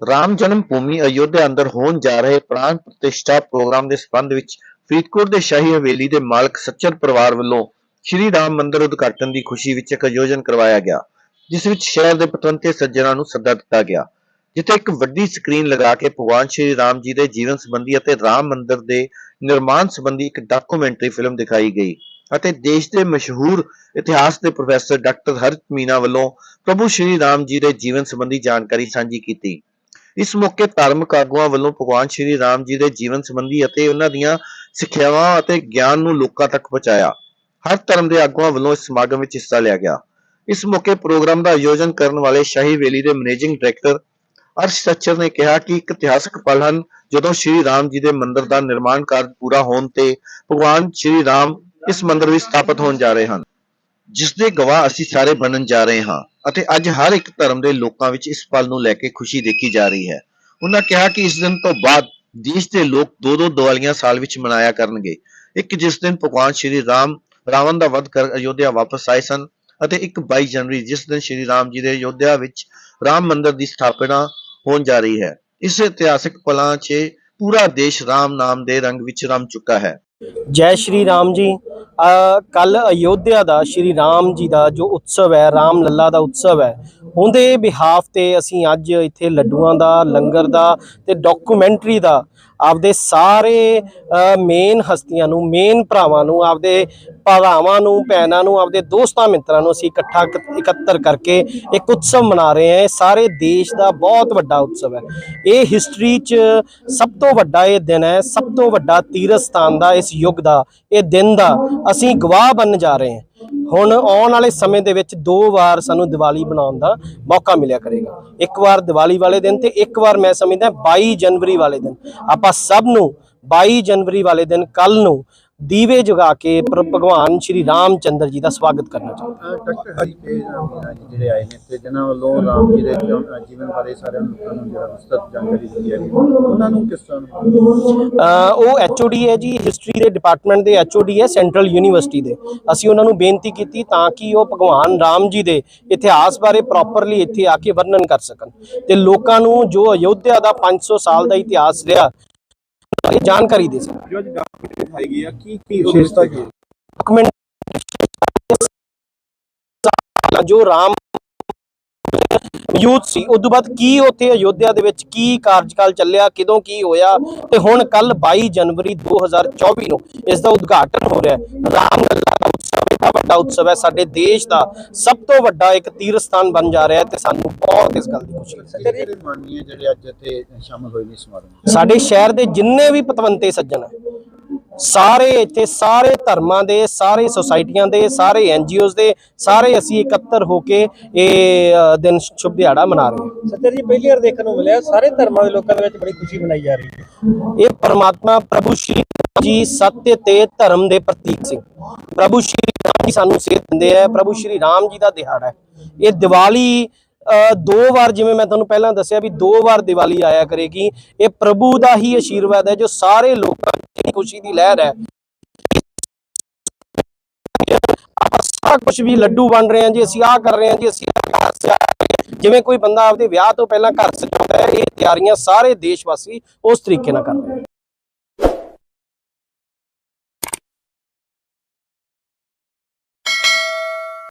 ਰਾਮ ਜਨਮ ਭੂਮੀ ਅਯੋਧਿਆ ਅੰਦਰ ਹੋਣ ਜਾ ਰਹੇ ਪ੍ਰਾਣ ਪ੍ਰਤਿਸ਼ਠਾ ਪ੍ਰੋਗਰਾਮ ਦੇ ਸੰਬੰਧ ਵਿੱਚ ਫਰੀਦਕੋਟ ਦੇ ਸ਼ਾਹੀ ਹਵੇਲੀ ਦੇ ਮਾਲਕ ਸੱਚਰ ਪਰਿਵਾਰ ਵੱਲੋਂ ਸ਼੍ਰੀ ਰਾਮ ਮੰਦਿਰ ਉਦਘਾਟਨ ਦੀ ਖੁਸ਼ੀ ਵਿੱਚ ਇੱਕ ਆਯੋਜਨ ਕਰਵਾਇਆ ਗਿਆ, ਜਿਸ ਵਿੱਚ ਸ਼ਹਿਰ ਦੇ ਪਤਵੰਤੇ ਸੱਜਣਾਂ ਨੂੰ ਸੱਦਾ ਦਿੱਤਾ ਗਿਆ, ਜਿੱਥੇ ਇੱਕ ਵੱਡੀ ਸਕਰੀਨ ਲਗਾ ਕੇ ਭਗਵਾਨ ਸ਼੍ਰੀ ਰਾਮ ਜੀ ਦੇ ਜੀਵਨ ਸੰਬੰਧੀ ਅਤੇ ਰਾਮ ਮੰਦਿਰ ਦੇ ਨਿਰਮਾਣ ਸੰਬੰਧੀ ਇੱਕ ਡਾਕੂਮੈਂਟਰੀ ਫਿਲਮ ਦਿਖਾਈ ਗਈ ਅਤੇ ਦੇਸ਼ ਦੇ ਮਸ਼ਹੂਰ ਇਤਿਹਾਸ ਦੇ ਪ੍ਰੋਫੈਸਰ ਡਾਕਟਰ ਹਰਤ ਮੀਨਾ ਵੱਲੋਂ ਪ੍ਰਭੂ ਸ਼੍ਰੀ ਰਾਮ ਜੀ ਦੇ ਜੀਵਨ ਸੰਬੰਧੀ ਜਾਣਕਾਰੀ ਸਾਂਝੀ ਕੀਤੀ। ਇਸ ਮੌਕੇ ਧਾਰਮਿਕ ਆਗੂਆਂ ਵੱਲੋਂ ਭਗਵਾਨ ਸ਼੍ਰੀ ਰਾਮ ਜੀ ਦੇ ਜੀਵਨ ਸੰਬੰਧੀ ਅਤੇ ਉਹਨਾਂ ਦੀਆਂ ਸਿੱਖਿਆਵਾਂ ਅਤੇ ਗਿਆਨ ਨੂੰ ਲੋਕਾਂ ਤੱਕ ਪਹੁੰਚਾਇਆ। ਹਰ ਧਰਮ ਦੇ ਆਗੂਆਂ ਵੱਲੋਂ ਇਸ ਸਮਾਗਮ ਵਿੱਚ ਹਿੱਸਾ ਲਿਆ ਗਿਆ। ਇਸ ਮੌਕੇ ਪ੍ਰੋਗਰਾਮ ਦਾ ਆਯੋਜਨ ਕਰਨ ਵਾਲੇ ਸ਼ਾਹੀ ਵੇਲੀ ਦੇ ਮੈਨੇਜਿੰਗ ਡਾਇਰੈਕਟਰ ਅਰਸ਼ ਸੱਚਰ ਨੇ ਕਿਹਾ ਕਿ ਇੱਕ ਇਤਿਹਾਸਕ ਪਲ ਹਨ ਜਦੋਂ ਸ਼੍ਰੀ ਰਾਮ ਜੀ ਦੇ ਮੰਦਿਰ ਦਾ ਨਿਰਮਾਣ ਕਾਰਜ ਪੂਰਾ ਹੋਣ ਤੇ ਭਗਵਾਨ ਸ਼੍ਰੀ ਰਾਮ ਇਸ ਮੰਦਿਰ ਵਿੱਚ ਸਥਾਪਿਤ ਹੋਣ ਜਾ ਰਹੇ ਹਨ। ਜਿਸ ਦੇ ਗਵਾਹ ਅਸੀਂ ਸਾਰੇ ਬਣਨ ਜਾ ਰਹੇ ਹਾਂ ਅਤੇ ਅੱਜ ਹਰ ਇੱਕ ਧਰਮ ਦੇ ਲੋਕਾਂ ਵਿੱਚ ਇਸ ਪਲ ਨੂੰ ਲੈ ਕੇ ਖੁਸ਼ੀ ਦੇਖੀ ਜਾ ਰਹੀ ਹੈ। ਉਹਨਾਂ ਕਿਹਾ ਕਿ ਇਸ ਦਿਨ ਤੋਂ ਬਾਅਦ ਦੇਸ਼ ਦੇ ਲੋਕ ਦੋ ਦੋ ਦੀਵਾਲੀਆਂ ਸਾਲ ਵਿੱਚ ਮਨਾਇਆ ਕਰਨਗੇ। ਇੱਕ ਜਿਸ ਦਿਨ ਭਗਵਾਨ ਸ਼੍ਰੀ ਰਾਮ, ਰਾਵਣ ਦਾ ਵਧ ਕਰ ਅਯੋਧਿਆ ਵਾਪਸ ਆਏ ਸਨ ਅਤੇ ਇੱਕ 22 ਜਨਵਰੀ ਜਿਸ ਦਿਨ ਸ਼੍ਰੀ ਰਾਮ ਜੀ ਦੇ ਅਯੋਧਿਆ ਵਿੱਚ ਰਾਮ ਮੰਦਿਰ ਦੀ ਸਥਾਪਨਾ ਹੋਣ ਜਾ ਰਹੀ ਹੈ। ਇਸ ਇਤਿਹਾਸਕ ਪਲਾਂ 'ਚ ਪੂਰਾ ਦੇਸ਼ ਰਾਮ ਨਾਮ ਦੇ ਰੰਗ ਵਿੱਚ ਰਮ ਚੁੱਕਾ ਹੈ। ਜੈ ਸ਼੍ਰੀ ਰਾਮ ਜੀ। ਕੱਲ ਅਯੋਧਿਆ ਦਾ, ਸ਼੍ਰੀ ਰਾਮ ਜੀ ਦਾ ਜੋ ਉਤਸਵ ਹੈ, ਰਾਮ ਲੱਲਾ ਦਾ ਉਤਸਵ ਹੈ, ਉਹਦੇ ਬਿਹਾਫ ਤੇ ਅਸੀਂ ਅੱਜ ਇੱਥੇ ਲੱਡੂਆਂ ਦਾ, ਲੰਗਰ ਦਾ ਤੇ ਡਾਕੂਮੈਂਟਰੀ ਦਾ ਆਪਦੇ ਸਾਰੇ ਮੇਨ ਹਸਤੀਆਂ ਨੂੰ ਮੇਨ ਭਰਾਵਾਂ ਨੂੰ, ਆਪਦੇ ਭਰਾਵਾਂ ਨੂੰ, ਭੈਣਾਂ ਨੂੰ, ਆਪਦੇ ਦੋਸਤਾਂ, ਮਿੱਤਰਾਂ ਨੂੰ ਅਸੀਂ ਇਕੱਠਾ ਕ- ਇਕੱਤਰ ਕਰਕੇ ਇੱਕ ਉਤਸਵ ਮਨਾ ਰਹੇ ਹਾਂ। ਇਹ ਸਾਰੇ ਦੇਸ਼ ਦਾ ਬਹੁਤ ਵੱਡਾ ਉਤਸਵ ਹੈ। ਇਹ ਹਿਸਟਰੀ 'ਚ ਸਭ ਤੋਂ ਵੱਡਾ ਇਹ ਦਿਨ ਹੈ, ਸਭ ਤੋਂ ਵੱਡਾ ਤੀਰਥ ਸਥਾਨ ਦਾ ਇਸ ਯੁੱਗ ਦਾ, ਇਹ ਦਿਨ ਦਾ ਅਸੀਂ ਗਵਾਹ ਬਣ ਜਾ ਰਹੇ ਹਾਂ। ਹੁਣ ਆਉਣ ਵਾਲੇ ਸਮੇਂ ਦੇ ਵਿੱਚ ਦੋ ਵਾਰ ਸਾਨੂੰ ਦੀਵਾਲੀ ਬਣਾਉਣ ਦਾ ਮੌਕਾ ਮਿਲਿਆ ਕਰੇਗਾ। ਇੱਕ ਵਾਰ ਦੀਵਾਲੀ ਵਾਲੇ ਦਿਨ ਤੇ ਇੱਕ ਵਾਰ ਮੈਂ ਸਮਝਦਾ 22 ਜਨਵਰੀ ਵਾਲੇ ਦਿਨ। ਆਪਾਂ ਸਭ ਨੂੰ 22 ਜਨਵਰੀ ਵਾਲੇ ਦਿਨ ਕੱਲ ਨੂੰ ਦੀਵੇ ਜਗਾ ਕੇ ਭਗਵਾਨ ਸ਼੍ਰੀ ਰਾਮਚੰਦਰ ਜੀ ਦਾ ਸਵਾਗਤ ਕਰਨਾ ਚਾਹੁੰਦਾ। ਡਾਕਟਰ ਜਿਹੜੇ ਆਏ ਨੇ ਤੇ ਜਿਨ੍ਹਾਂ ਵੱਲੋਂ ਰਾਮ ਜੀ ਦੇ ਜੀਵਨ ਬਾਰੇ ਸਾਰਿਆਂ ਲੋਕਾਂ ਨੂੰ ਜਿਹੜਾ ਵਿਸਤ੍ਰਿਤ ਜਾਣਕਾਰੀ ਦਿੱਤੀ ਹੈ ਉਹਨਾਂ ਨੂੰ ਕਿਸ ਤਰ੍ਹਾਂ ਉਹ ਐਚਓਡੀ ਹੈ ਜੀ ਹਿਸਟਰੀ ਦੇ ਡਿਪਾਰਟਮੈਂਟ ਦੇ ਐਚਓਡੀ ਹੈ ਸੈਂਟਰਲ ਯੂਨੀਵਰਸਿਟੀ ਦੇ। ਅਸੀਂ ਉਹਨਾਂ ਨੂੰ ਬੇਨਤੀ ਕੀਤੀ ਤਾਂ ਕਿ ਉਹ ਭਗਵਾਨ ਰਾਮ ਜੀ ਦੇ ਇਤਿਹਾਸ ਬਾਰੇ ਪ੍ਰੋਪਰਲੀ ਇੱਥੇ ਆ ਕੇ ਵਰਣਨ ਕਰ ਸਕਣ। ਤੇ ਲੋਕਾਂ ਨੂੰ ਜੋ ਅਯੋਧਿਆ ਦਾ 500 ਸਾਲ ਦਾ ਇਤਿਹਾਸ ਰਿਹਾ ਇਹ ਜਾਣਕਾਰੀ ਦੇ ਸਕਣ ਜੋ ਅੱਜ ਡਾਕੂਮੈਂਟਰੀ ਦਿਖਾਈ ਗਈ ਆ ਕੀ ਕੀ ਵਿਸ਼ੇਸ਼ਤਾ ਕੀ ਡਾਕੂਮੈਂਟ ਜੋ ਰਾਮ ਯੂਥ ਸੀ ਉਸ ਤੋਂ ਬਾਅਦ ਕੀ ਉੱਥੇ ਅਯੋਧਿਆ ਦੇ ਵਿੱਚ ਕੀ ਕਾਰਜਕਾਲ ਚੱਲਿਆ ਕਿਦੋਂ ਕੀ ਹੋਇਆ ਤੇ ਹੁਣ ਕੱਲ 22 ਜਨਵਰੀ 2024 ਨੂੰ ਇਸ ਦਾ ਉਦਘਾਟਨ ਹੋ ਰਿਹਾ ਹੈ। ਰਾਮ ਲੱਲਾ ਦਾ ਇੱਕ ਵੱਡਾ ਉਤਸਵ ਹੈ ਸਾਡੇ ਦੇਸ਼ ਦਾ ਸਭ ਤੋਂ ਵੱਡਾ ਇੱਕ ਤੀਰਥ ਸਥਾਨ ਬਣ ਜਾ ਰਿਹਾ ਹੈ ਤੇ ਸਾਨੂੰ ਬਹੁਤ ਇਸ ਗੱਲ ਦੀ ਖੁਸ਼ੀ ਹੈ। ਜਿਹੜੇ ਅੱਜ ਇੱਥੇ ਸ਼ਾਮਲ ਹੋਏ ਨੇ ਵਿੱਚ? ਸਾਡੇ ਸ਼ਹਿਰ ਦੇ ਜਿੰਨੇ ਵੀ ਪਤਵੰਤੇ ਸੱਜਣ ਹੈ ਸਾਰੇ ਇੱਥੇ ਸਾਰੇ ਧਰਮਾਂ ਦੇ ਸਾਰੇ ਸੁਸਾਇਟੀਆਂ ਦੇ ਸਾਰੇ ਐਨਜੀਓਜ਼ ਦੇ ਸਾਰੇ ਅਸੀਂ ਇਕੱਤਰ ਹੋ ਕੇ ਇਹ ਦਿਨ ਸ਼ੁਭ ਦਿਹਾੜਾ ਮਨਾ ਰਹੇ ਹਾਂ। ਸੱਚਰ ਜੀ ਪਹਿਲੀ ਵਾਰ ਦੇਖਣ ਨੂੰ ਮਿਲਿਆ ਸਾਰੇ ਧਰਮਾਂ ਦੇ ਲੋਕਾਂ ਦੇ ਵਿੱਚ ਬੜੀ ਖੁਸ਼ੀ ਮਨਾਈ ਜਾ ਰਹੀ ਹੈ। ਇਹ ਪਰਮਾਤਮਾ ਪ੍ਰਭੂ ਸ਼੍ਰੀ ਜੀ ਸੱਤ ਤੇ ਧਰਮ ਦੇ ਪ੍ਰਤੀਕ ਸੀ। ਪ੍ਰਭੂ ਸ਼੍ਰੀ ਰਾਮ ਜੀ ਸਾਨੂੰ ਸੇਧ ਦਿੰਦੇ ਆ ਪ੍ਰਭੂ ਸ਼੍ਰੀ ਰਾਮ ਜੀ ਦਾ ਦਿਹਾੜਾ ਹੈ। ਇਹ ਦੀਵਾਲੀ ਦੋ ਵਾਰ ਜਿਵੇਂ ਮੈਂ ਤੁਹਾਨੂੰ ਪਹਿਲਾਂ ਦੱਸਿਆ ਵੀ ਦੋ ਵਾਰ ਦੀਵਾਲੀ ਆਇਆ ਕਰੇਗੀ ਇਹ ਪ੍ਰਭੂ ਦਾ ਹੀ ਆਸ਼ੀਰਵਾਦ ਹੈ ਜੋ ਸਾਰੇ ਲੋਕਾਂ ਖੁਸ਼ੀ ਦੀ ਲਹਿਰ ਹੈ। ਆਪਾਂ ਸਾਰਾ ਕੁਝ ਵੀ ਲੱਡੂ ਬਣ ਰਹੇ ਹਾਂ ਜੀ, ਅਸੀਂ ਆਹ ਕਰ ਰਹੇ ਹਾਂ ਜੀ, ਅਸੀਂ ਘਰ ਸਜਾ ਜਿਵੇਂ ਕੋਈ ਬੰਦਾ ਆਪਦੇ ਵਿਆਹ ਤੋਂ ਪਹਿਲਾਂ ਘਰ ਸਜਾਉਂਦਾ ਹੈ, ਇਹ ਤਿਆਰੀਆਂ ਸਾਰੇ ਦੇਸ਼ ਵਾਸੀ ਉਸ ਤਰੀਕੇ ਨਾਲ ਕਰ